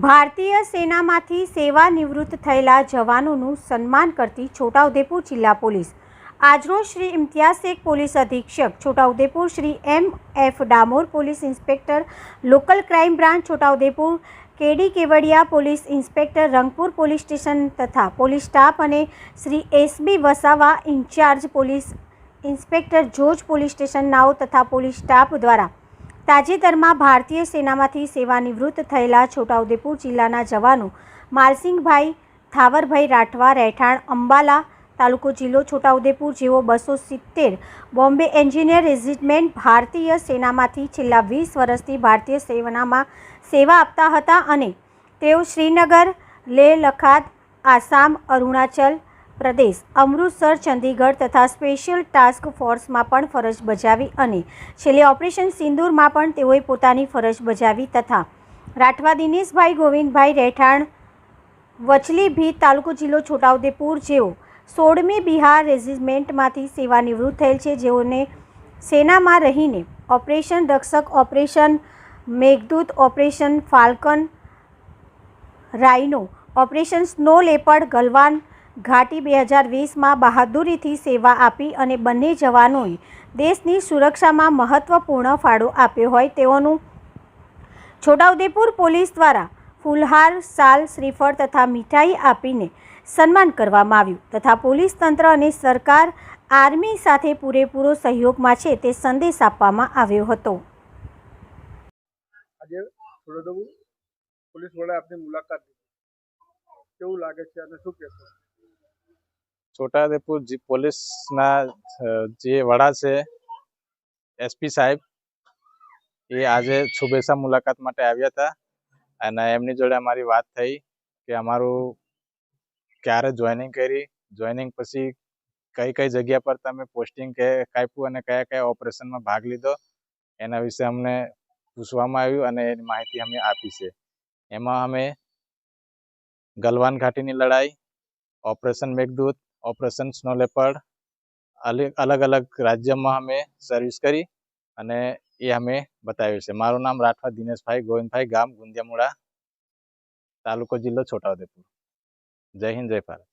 ભારતીય સેનામાંથી સેવા નિવૃત્ત થયેલા જવાનોનું સન્માન કરતી છોટાઉદેપુર જિલ્લા પોલીસ. આજરોજ શ્રી ઇમ્તિયાઝ શેખ પોલીસ અધિક્ષક Chhota Udepur Shri M F Damor police inspector, local crime branch Chhota Udepur, K D Kevadia police inspector, Rangpur police station તથા પોલીસ સ્ટાફ અને Shri S B Vasava incharge police inspector, Joj police station નાઓ તથા police staff દ્વારા તાજેતરમાં ભારતીય સેનામાંથી સેવાનિવૃત્ત થયેલા છોટાઉદેપુર જિલ્લાના જવાનો માલસિંહભાઈ થાવરભાઈ રાઠવા રહેઠાણ અંબાલા તાલુકો જિલ્લો છોટાઉદેપુર જેઓ બસો સિત્તેર બોમ્બે એન્જિનિયર રેઝિટમેન્ટ ભારતીય સેનામાંથી છેલ્લા વીસ વર્ષથી ભારતીય સેનામાં સેવા આપતા હતા અને તેઓ શ્રીનગર, લેહ લખાત આસામ, અરુણાચલ પ્રદેશ અમૃતસર, ચંદીગઢ તથા સ્પેશિયલ ટાસ્ક ફોર્સમાં પણ ફરજ બજાવી અને છેલ્લે ઓપરેશન સિંદૂરમાં પણ તેઓએ પોતાની ફરજ બજાવી તથા રાઠવા દિનેશભાઈ ગોવિંદભાઈ રહેઠાણ, વચલી ભીત તાલુકો જિલ્લો છોટાઉદેપુર જેઓ સોળમી બિહાર રેજિમેન્ટમાંથી સેવાનિવૃત્ત થયેલ છે. જેઓને સેનામાં રહીને operation Rakshak operation, Meghdoot operation, falcon rhino operation snow leopard Galwan ઘાટી બે હજાર વીસમાં બહાદુરીથી સેવા આપી અને બંને જવાનોએ દેશની સુરક્ષામાં મહત્ત્વપૂર્ણ ફાળો આપ્યો હોય તેઓનું છોટાઉદેપુર પોલીસ દ્વારા ફૂલહાર, સાલ, શ્રીફળ તથા મીઠાઈ આપીને સન્માન કરવામાં આવ્યું. તથા પોલીસ તંત્ર અને સરકાર આર્મી સાથે પૂરેપૂરો સહયોગમાં છે તે સંદેશ આપવામાં આવ્યો હતો. આજે પોલીસ વડા આપની મુલાકાત કેવું લાગે છે અને શું કહેશો? છોટાઉદેપુર પોલીસના જે વડા છે એસપી સાહેબ, એ આજે શુભેચ્છા મુલાકાત માટે આવ્યા હતા. અને એમની જોડે અમારી વાત થઈ કે અમારું ક્યારે જોઈનિંગ કરી જોઈનિંગ પછી કઈ કઈ જગ્યા પર તમે પોસ્ટિંગ કે કાપ્યું અને કયા કયા ઓપરેશનમાં ભાગ લીધો, એના વિશે અમને પૂછવામાં આવ્યું અને એની માહિતી અમે આપી છે. એમાં અમે ગલવાન ઘાટીની લડાઈ operation Meghdoot operation snow leopard અલગ અલગ રાજ્યમાં અમે સર્વિસ કરી અને એ અમે બતાવ્યું છે. મારું નામ રાઠવા દિનેશભાઈ ગોવિંદભાઈ ગામ ગુંદિયામુડા તાલુકો જિલ્લો છોટાઉદેપુર. જય હિન્દ, જય ભારત.